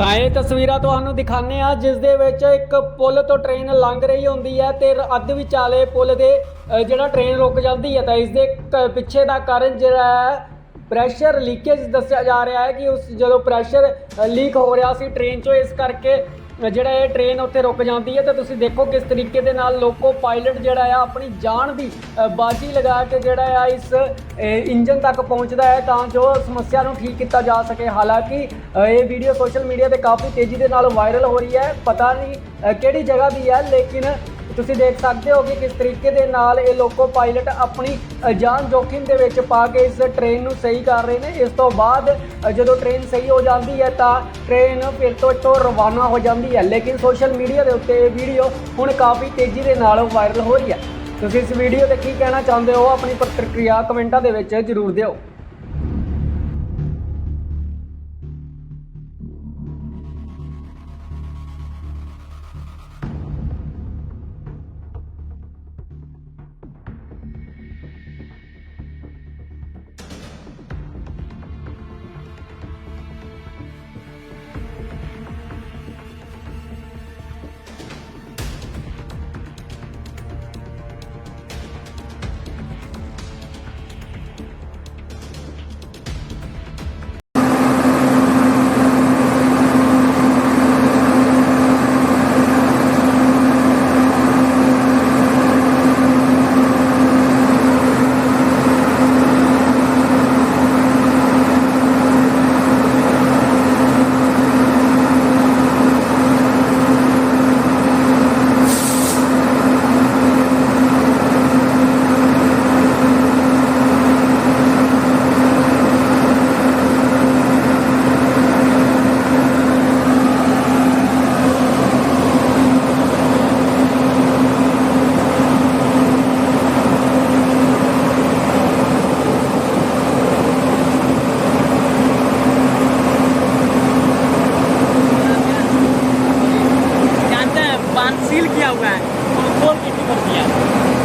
ਤਾਂ ਇਹ ਤਸਵੀਰਾਂ ਤੁਹਾਨੂੰ ਦਿਖਾਣੇ ਆ ਜਿਸ ਦੇ ਵਿੱਚ ਇੱਕ ਪੁਲ ਤੋਂ ਟ੍ਰੇਨ ਲੰਘ ਰਹੀ ਹੁੰਦੀ ਹੈ ਤੇ ਅੱਧ ਵਿਚਾਲੇ ਪੁਲ ਦੇ ਜਿਹੜਾ ਟ੍ਰੇਨ ਰੁਕ ਜਾਂਦੀ ਹੈ ਤਾਂ ਇਸ ਦੇ ਕ- ਪਿੱਛੇ ਦਾ ਕਾਰਨ ਜਿਹੜਾ ਹੈ ਪ੍ਰੈਸ਼ਰ ਲੀਕੇਜ ਦੱਸਿਆ ਜਾ ਰਿਹਾ ਹੈ ਕਿ ਉਸ, ਜਦੋਂ ਪ੍ਰੈਸ਼ਰ ਲੀਕ ਹੋ ਰਿਹਾ ਸੀ ਟ੍ਰੇਨ 'ਚੋਂ, ਇਸ ਕਰਕੇ ਜਿਹੜਾ ਇਹ ਟ੍ਰੇਨ ਉੱਥੇ ਰੁਕ ਜਾਂਦੀ ਹੈ, ਤੇ ਤੁਸੀਂ ਦੇਖੋ ਕਿਸ ਤਰੀਕੇ ਦੇ ਨਾਲ ਲੋਕੋ ਪਾਇਲਟ ਜਿਹੜਾ ਆ, ਆਪਣੀ ਜਾਨ ਦੀ ਬਾਜੀ ਲਗਾ ਕੇ ਜਿਹੜਾ ਆ, ਇਸ ਇੰਜਨ ਤੱਕ ਪਹੁੰਚਦਾ ਹੈ, ਤਾਂ ਜੋ ਸਮੱਸਿਆ ਨੂੰ ਠੀਕ ਕੀਤਾ ਜਾ ਸਕੇ। ਹਾਲਾਂਕਿ ਇਹ ਵੀਡੀਓ ਸੋਸ਼ਲ ਮੀਡੀਆ ਤੇ ਕਾਫੀ ਤੇਜ਼ੀ ਦੇ ਨਾਲ ਵਾਇਰਲ ਹੋ ਰਹੀ ਹੈ। ਪਤਾ ਨਹੀਂ ਕਿਹੜੀ ਜਗ੍ਹਾ ਦੀ ਹੈ, ਲੇਕਿਨ ਤੁਸੀਂ ਦੇਖ ਸਕਦੇ ਹੋ ਕਿ ਕਿਸ ਤਰੀਕੇ ਦੇ ਨਾਲ ਇਹ ਲੋਕੋ ਪਾਇਲਟ ਆਪਣੀ ਜਾਨ ਜੋਖਿਮ ਦੇ ਵਿੱਚ ਪਾ ਕੇ ਇਸ ਟ੍ਰੇਨ ਨੂੰ ਸਹੀ ਕਰ ਰਹੇ ਨੇ। ਇਸ ਤੋਂ ਬਾਅਦ ਜਦੋਂ ਟ੍ਰੇਨ ਸਹੀ ਹੋ ਜਾਂਦੀ ਹੈ ਤਾਂ ਟ੍ਰੇਨ ਫਿਰ ਤੋਂ ਇੱਥੋਂ ਰਵਾਨਾ ਹੋ ਜਾਂਦੀ ਹੈ। ਲੇਕਿਨ ਸੋਸ਼ਲ ਮੀਡੀਆ ਦੇ ਉੱਤੇ ਇਹ ਵੀਡੀਓ ਹੁਣ ਕਾਫੀ ਤੇਜ਼ੀ ਦੇ ਨਾਲ ਵਾਇਰਲ ਹੋ ਰਹੀ ਹੈ। ਤੁਸੀਂ ਇਸ ਵੀਡੀਓ ਤੇ ਕੀ ਕਹਿਣਾ ਚਾਹੁੰਦੇ ਹੋ? ਆਪਣੀ ਪ੍ਰਤੀਕਿਰਿਆ ਕਮੈਂਟਾਂ ਦੇ ਵਿੱਚ ਜ਼ਰੂਰ ਦਿਓ। सील किया हुआ है खोल की फिक्र किया